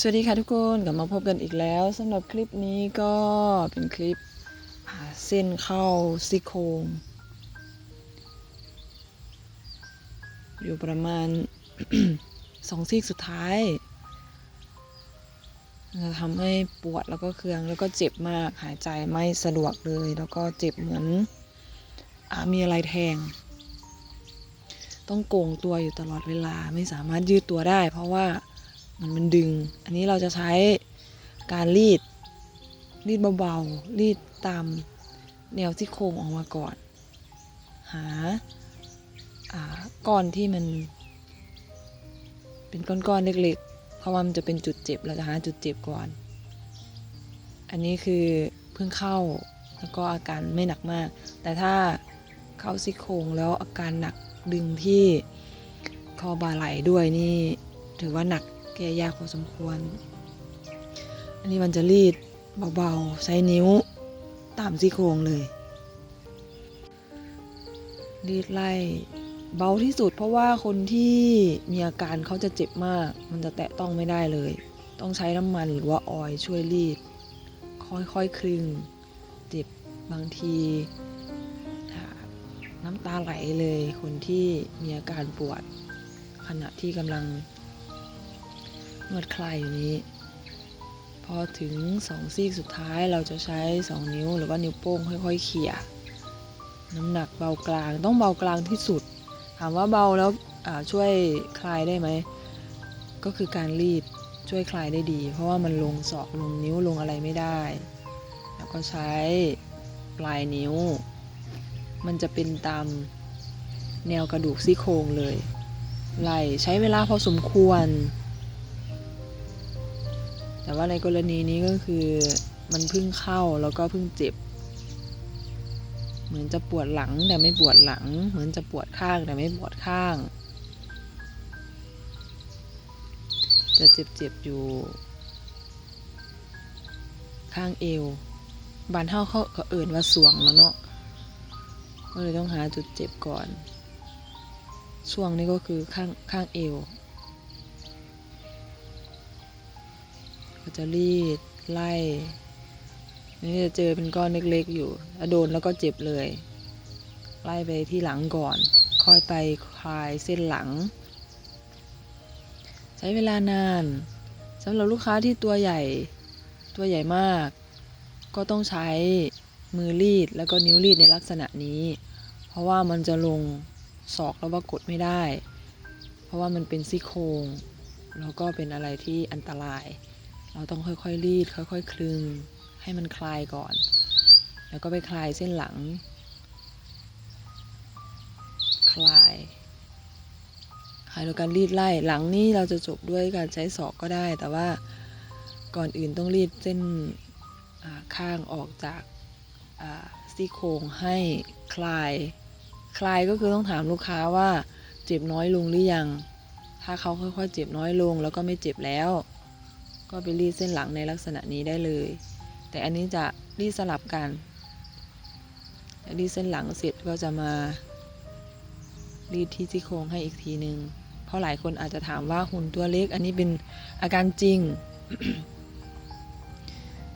สวัสดีค่ะทุกคนกลับมาพบกันอีกแล้วสำหรับคลิปนี้ก็เป็นคลิปเส้นเข้าซี่โครงอยู่ประมาณ สองซีกสุดท้ายจะทำให้ปวดแล้วก็เคืองแล้วก็เจ็บมากหายใจไม่สะดวกเลย แล้วก็เจ็บเหมือนอมีอะไรแทง ต้องโกงตัวอยู่ตลอดเวลาไม่สามารถยืดตัวได้ เพราะว่า มันมันดึง อันนี้เราจะใช้การรีด รีดเบาๆ รีดตามแนวที่โครงออกมาก่อนหาอ่าก้อนที่มัน เป็นก้อนๆเล็กๆ เพราะว่ามันจะเป็นจุดเจ็บ เราจะหาจุดเจ็บก่อน อันนี้คือเพิ่งเข้าแล้วก็อาการไม่หนักมาก แต่ถ้าเข้าซี่โครงแล้วอาการหนักดึงที่คอบ่าไหลด้วยนี่ถือว่าหนัก แก้ยากพอสมควร อันนี้มันจะรีดเบาๆ ใช้นิ้วตามซี่โครงเลย รีดไล่เบาที่สุดเพราะว่าคนที่มีอาการเขาจะเจ็บมาก มันจะแตะต้องไม่ได้เลย ต้องใช้น้ำมันหรือว่าออยช่วยรีด ค่อยๆคลึง เจ็บบางทีน้ำตาไหลเลยคนที่มีอาการปวด ขณะที่กำลัง นวดคลายอยู่นี้ พอถึงสองซีกสุดท้ายเราจะใช้สองนิ้วหรือว่านิ้วโป้งค่อยๆเขี่ยน้ำหนักเบากลางต้องเบากลางที่สุด ถามว่าเบาแล้วช่วยคลายได้ไหมก็คือการรีดช่วยคลายได้ดี เพราะว่ามันลงศอกลงนิ้วลงอะไรไม่ได้ แล้วก็ใช้ปลายนิ้ว มันจะเป็นตามแนวกระดูกซี่โครงเลย ไหลใช้เวลาพอสมควร แต่ว่าในกรณีนี้ก็คือมันเพิ่งเข้าแล้วก็เพิ่งเจ็บ เหมือนจะปวดหลังแต่ไม่ปวดหลัง เหมือนจะปวดข้างแต่ไม่ปวดข้าง จะเจ็บๆอยู่ ข้างเอวบานเท่าเขาก็เอิ่นว่าสวงแล้วเนาะก็เลยต้องหาจุดเจ็บก่อน ช่วงนี้ก็คือข้างข้างเอว ก็จะรีดไล่นี่จะเจอเป็นก้อนเล็กๆอยู่ถ้าโดนแล้วก็เจ็บเลย ไล่ไปที่หลังก่อน ค่อยไปคลายเส้นหลัง ใช้เวลานานสำหรับลูกค้าที่ตัวใหญ่ตัวใหญ่มาก ก็ต้องใช้มือรีดแล้วก็นิ้วรีดในลักษณะนี้ เพราะว่ามันจะลงศอกแล้วว่ากดไม่ได้ เพราะว่ามันเป็นซี่โครงแล้วก็เป็นอะไรที่อันตราย เราต้องค่อยๆรีดค่อยๆ คลึง ให้มันคลายก่อน แล้วก็ไปคลายเส้นหลัง คลายคลายโดยการรีดไล่หลังนี้เราจะจบด้วยการใช้ศอกก็ได้ แต่ว่าก่อนอื่นต้องรีดเส้นข้างออกจากซี่โครงให้คลาย คลายก็คือต้องถามลูกค้าว่าเจ็บน้อยลงหรือยัง ถ้าเขาค่อยๆ เจ็บน้อยลงแล้วก็ไม่เจ็บแล้ว ก็ไปรีดเส้นหลังในลักษณะนี้ได้เลย แต่อันนี้จะรีดสลับกันรีดเส้นหลังเสร็จก็จะมารีดที่ซี่โครงให้อีกทีหนึ่งเพราะหลายคนอาจจะถามว่าหุ่นตัวเล็ก อันนี้เป็นอาการจริง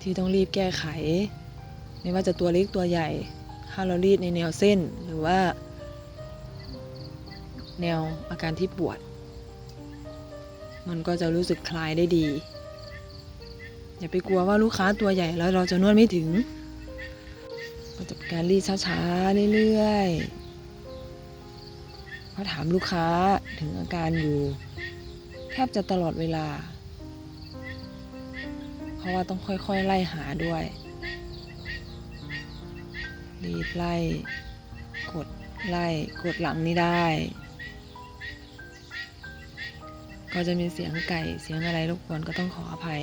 ที่ต้องรีบแก้ไข ไม่ว่าจะตัวเล็กตัวใหญ่ถ้าเรารีดในแนวเส้นหรือว่า แนวอาการที่ปวด มันก็จะรู้สึกคลายได้ดี อย่าไปกลัวว่าลูกค้าตัวใหญ่แล้วเราจะนวดไม่ถึง ก็จะเป็นการรีดช้าๆเรื่อยๆเพราถามลูกค้าถึงอาการอยู่ แทบจะตลอดเวลา เพราะว่าต้องค่อยๆไล่หาด้วย รีดไล่ กดไล่ กดหลังนี่ได้ ก็จะมีเสียงไก่เสียงอะไรรบกวนก็ต้องขออภัย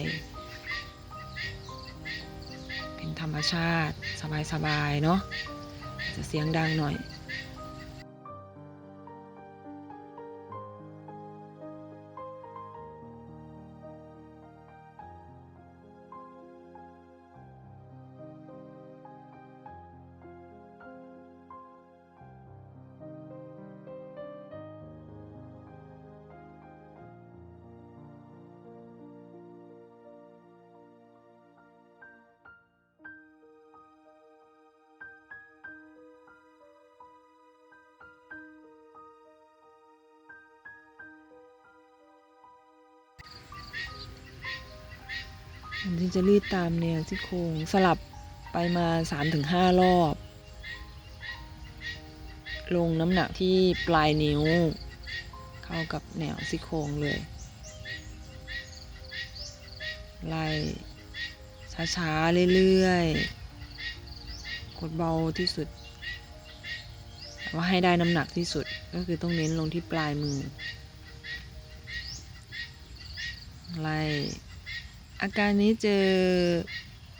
เป็นธรรมชาติ สบายๆเนาะจะเสียงดังหน่อย ที่จะรีดตามแนวซี่โครงสลับไปมา3-5รอบ ลงน้ำหนักที่ปลายนิ้ว เข้ากับแนวซี่โครงเลยไล่ช้าๆ เรื่อยๆ กดเบาที่สุด ว่าให้ได้น้ำหนักที่สุดก็คือต้องเน้นลงที่ปลายมือ ไล่ อาการนี้เจอ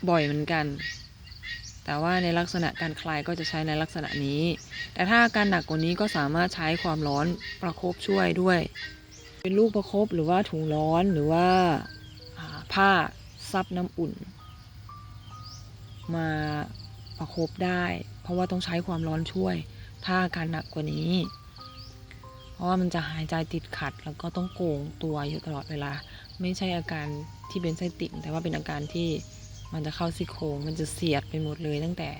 บ่อยเหมือนกัน แต่ว่าในลักษณะการคลายก็จะใช้ในลักษณะนี้ แต่ถ้าอาการหนักกว่านี้ก็สามารถใช้ความร้อนประคบช่วยด้วย เป็นลูกประคบหรือว่าถุงร้อนหรือว่าผ้าซับน้ำอุ่น มาประคบได้ เพราะว่าต้องใช้ความร้อนช่วย ถ้าอาการหนักกว่านี้ เพราะว่ามันจะหายใจติดขัดแล้วก็ต้องโกงตัวอยู่ตลอดเวลา ไม่ใช่อาการที่เป็นไส้ติ่ง แต่ว่าเป็นอาการที่มันจะเข้าซี่โครงมันจะเสียดไปหมดเลยตั้งแต่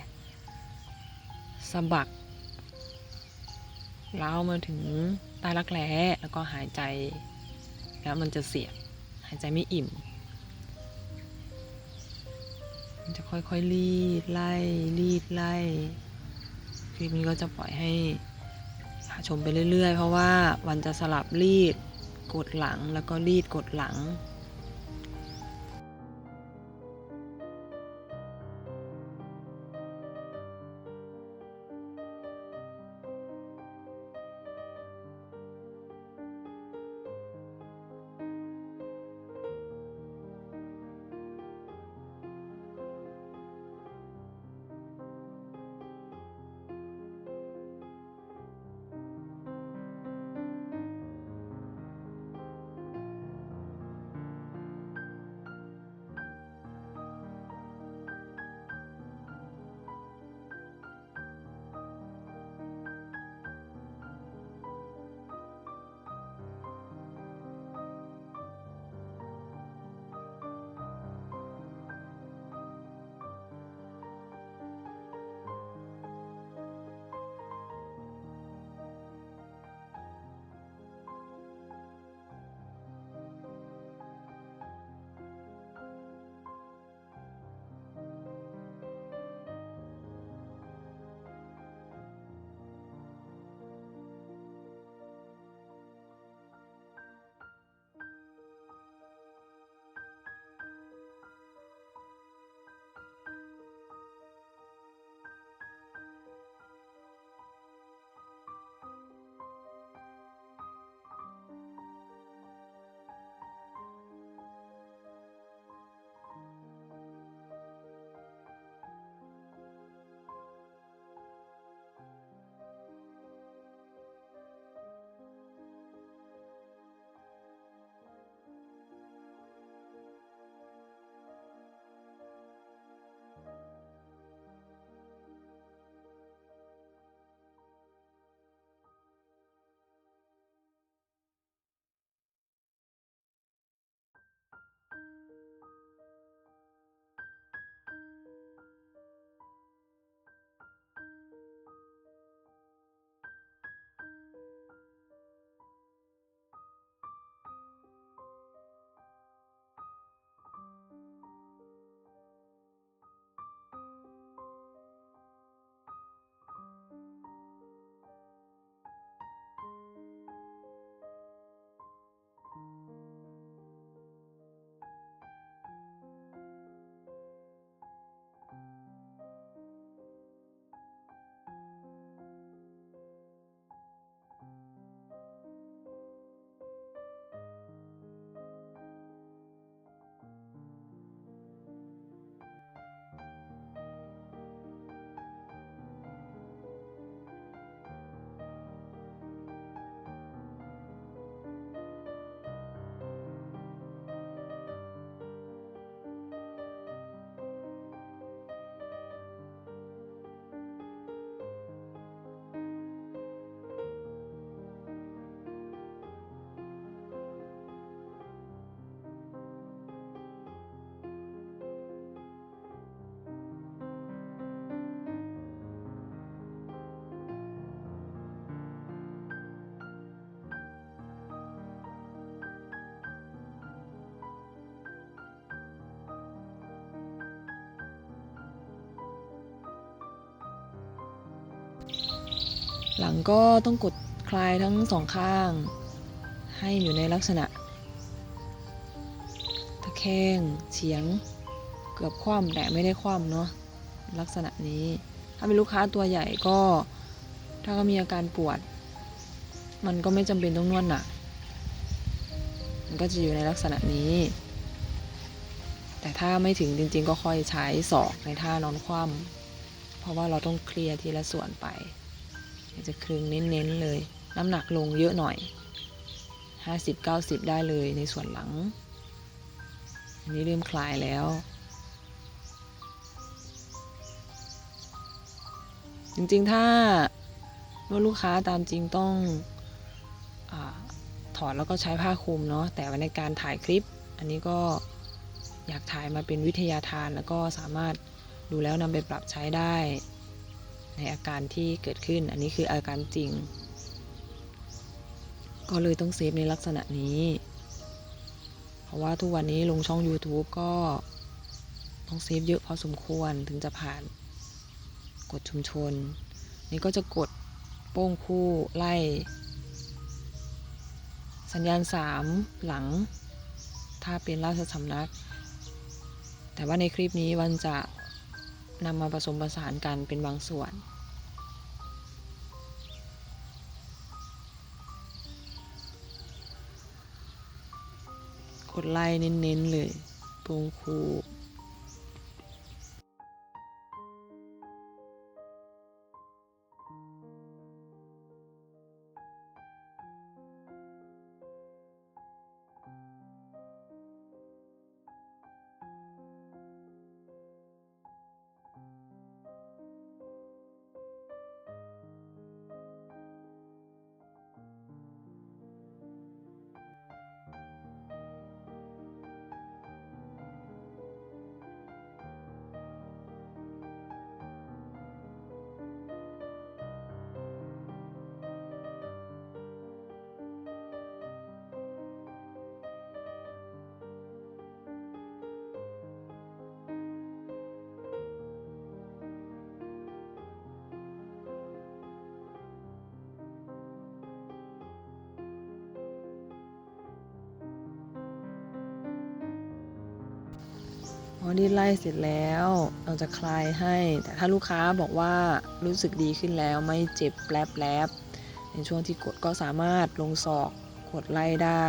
สะบักเล้ามาถึงใต้รักแร้แล้วก็หายใจ แล้วมันจะเสียดหายใจไม่อิ่ม มันจะค่อยๆรีดไล่รีดไล่คลิปนี้ก็จะปล่อยให้ชมไปเรื่อยๆ เพราะว่าวันจะสลับรีด กดหลังแล้วก็รีดกดหลัง หลังก็ต้องกดคลายทั้งสองข้าง ให้อยู่ในลักษณะ ตะแคงเฉียง เกือบคว่ำแต่ไม่ได้คว่ำเนาะลักษณะนี้ ถ้าเป็นลูกค้าตัวใหญ่ก็ ถ้าก็มีอาการปวด มันก็ไม่จำเป็นต้องนวดหนักมันก็จะอยู่ในลักษณะนี้ แต่ถ้าไม่ถึงจริงๆ ก็ค่อยใช้ศอกในท่านอนคว่ำเพราะว่าเราต้องเคลียร์ทีละส่วนไป จะคลึงเน้นๆเลย น้ำหนักลงเยอะหน่อย 50-90 ได้เลยในส่วนหลัง อันนี้เริ่มคลายแล้ว จริงๆถ้าว่าลูกค้าตามจริงต้องอถอดแล้วก็ใช้ผ้าคลุมเนาะแต่ว่าในการถ่ายคลิป อันนี้ก็อยากถ่ายมาเป็นวิทยาทานแล้วก็สามารถดูแล้วนำไปปรับใช้ได้ ในอาการที่เกิดขึ้น อันนี้คืออาการจริง ก็เลยต้องเซฟในลักษณะนี้ เพราะว่าทุกวันนี้ลงช่อง YouTube ก็ต้องเซฟเยอะพอสมควรถึงจะผ่านกดชุมชน นี่ก็จะกดโป้งคู่ไล่ สัญญาณ 3 หลัง ถ้าเป็นราชสำนัก แต่ว่าในคลิปนี้วันจะ นำมาผสมผสานกันเป็นบางส่วน กดไล่เน้นๆเลยโป้งคู่ พอดีไล่เสร็จแล้วเราจะคลายให้ แต่ถ้าลูกค้าบอกว่ารู้สึกดีขึ้นแล้วไม่เจ็บแลบๆในช่วงที่กดก็สามารถลงศอกกดไล่ได้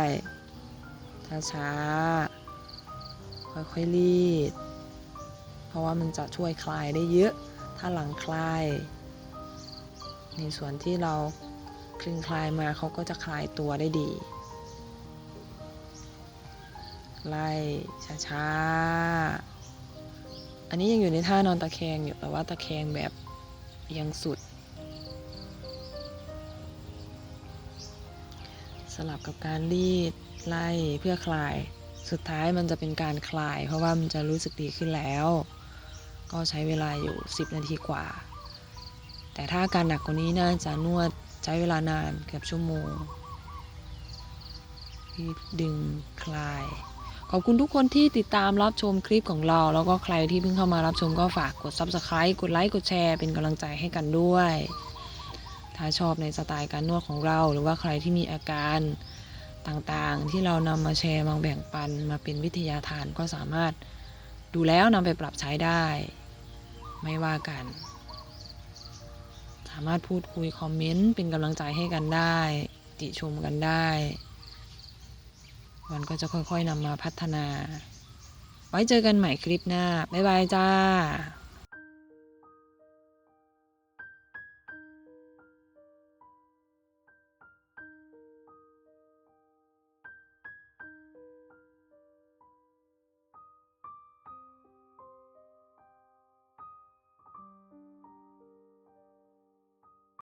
ช้าๆค่อยๆรีด เพราะว่ามันจะช่วยคลายได้เยอะ ถ้าหลังคลาย ในส่วนที่เราคลึงคลายมาเขาก็จะคลายตัวได้ดี ไล่ช้าๆ อันนี้ยังอยู่ในท่านอนตะแคงอยู่แต่ว่าตะแคงแบบเอียงสุด สลับกับการรีดไล่เพื่อคลาย สุดท้ายมันจะเป็นการคลาย เพราะว่ามันจะรู้สึกดีขึ้นแล้ว ก็ใช้เวลาอยู่ 10 นาทีกว่า แต่ถ้าอาการหนักกว่านี้น่าจะนวดใช้เวลานานเกือบชั่วโมงดึงคลาย ขอบคุณทุกคนที่ติดตามรับชมคลิปของเรา แล้วก็ใครที่เพิ่งเข้ามารับชมก็ฝากกด Subscribe กดไลค์กดแชร์เป็นกำลังใจให้กันด้วย ถ้าชอบในสไตล์การนวดของเรา หรือว่าใครที่มีอาการต่างๆ ที่เรานำมาแชร์มาแบ่งปันมาเป็นวิทยาทานก็สามารถดูแล้วนำไปปรับใช้ได้ ไม่ว่ากัน สามารถพูดคุยคอมเมนต์เป็นกำลังใจให้กันได้ ติชมกันได้ มันก็จะค่อยๆนำมาพัฒนา ไว้เจอกันใหม่คลิปหน้า บ๊ายบายจ้า